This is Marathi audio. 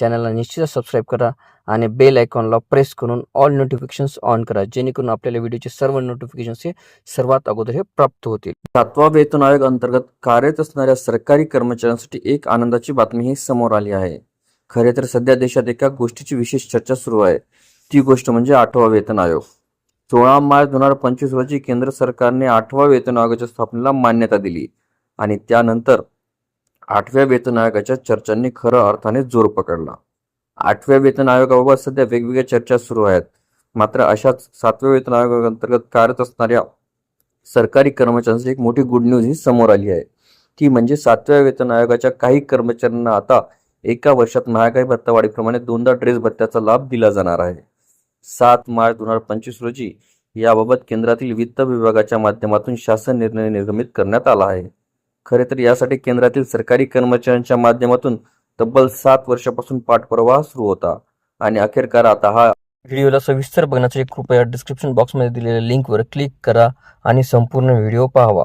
चॅनलला निश्चितच सबस्क्राईब करा आणि बेल आयकॉनला प्रेस करून ऑल नोटिफिकेशन्स ऑन करा जेणेकरून आपल्याला व्हिडिओचे सर्व नोटिफिकेशन्स हे सर्वात अगोदर हे प्राप्त होतील. सातवा वेतन आयोग अंतर्गत कार्यरत असणाऱ्या सरकारी कर्मचाऱ्यांसाठी एक आनंदाची बातमी ही समोर आली आहे. खरे तर सध्या देशात एका गोष्टीची विशेष चर्चा सुरू आहे. ती गोष्ट म्हणजे आठवा वेतन आयोग. सोळा मार्च दोन हजार पंचवीस रोजी केंद्र सरकारने आठवा वेतन आयोगाच्या स्थापनेला मान्यता दिली आणि त्यानंतर आठव्या वेतन आयोगाच्या चर्चांनी खरं अर्थाने जोर पकडला. आठव्या वेतन आयोगाबाबत सध्या वेगवेगळ्या चर्चा सुरू आहेत. मात्र अशाच सातव्या वेतन आयोगाअंतर्गत कार्यरत असणाऱ्या सरकारी कर्मचाऱ्यांची एक मोठी गुड न्यूज ही समोर आली आहे. ती म्हणजे सातव्या वेतन आयोगाच्या काही कर्मचाऱ्यांना आता एका वर्षात महागाई भत्ता वाढीप्रमाणे दोनदा ड्रेस भत्त्याचा लाभ दिला जाणार आहे. सात मार्च दोन हजार पंचवीस रोजी याबाबत केंद्रातील वित्त विभागाच्या माध्यमातून शासन निर्णय निर्गमित करण्यात आला आहे. खरे तर यासाठी केंद्रातील सरकारी कर्मचाऱ्यांच्या माध्यमातून तब्बल सात वर्षापासून पाठपुरावा सुरू होता. आणि अखेरकार आता हा व्हिडिओला सविस्तर बघण्यासाठी कृपया डिस्क्रिप्शन बॉक्समध्ये दिलेल्या लिंकवर क्लिक करा आणि संपूर्ण व्हिडिओ पाहावा.